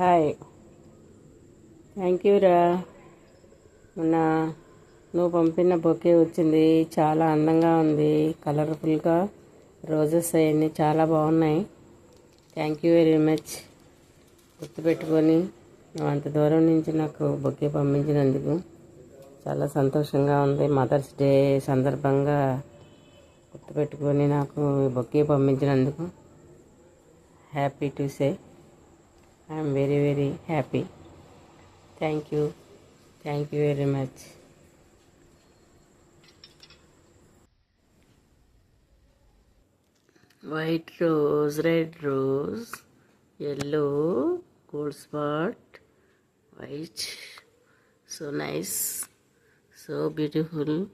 Hi. Thank you రా. మొన్న నువ్వు పంపిన బొకే వచ్చింది చాలా అందంగా ఉంది కలర్ఫుల్గా. రోజెస్ అవన్నీ చాలా బాగున్నాయి. Thank you very much. గుర్తుపెట్టుకొని నువ్వు అంత దూరం నుంచి నాకు బొకే పంపించినందుకు చాలా సంతోషంగా ఉంది. మదర్స్ డే సందర్భంగా గుర్తుపెట్టుకొని నాకు ఈ bouquet పంపించినందుకు happy to say. I am very very happy. Thank you. Thank you very much. White rose, red rose, yellow, gold spot, white. So nice, so beautiful.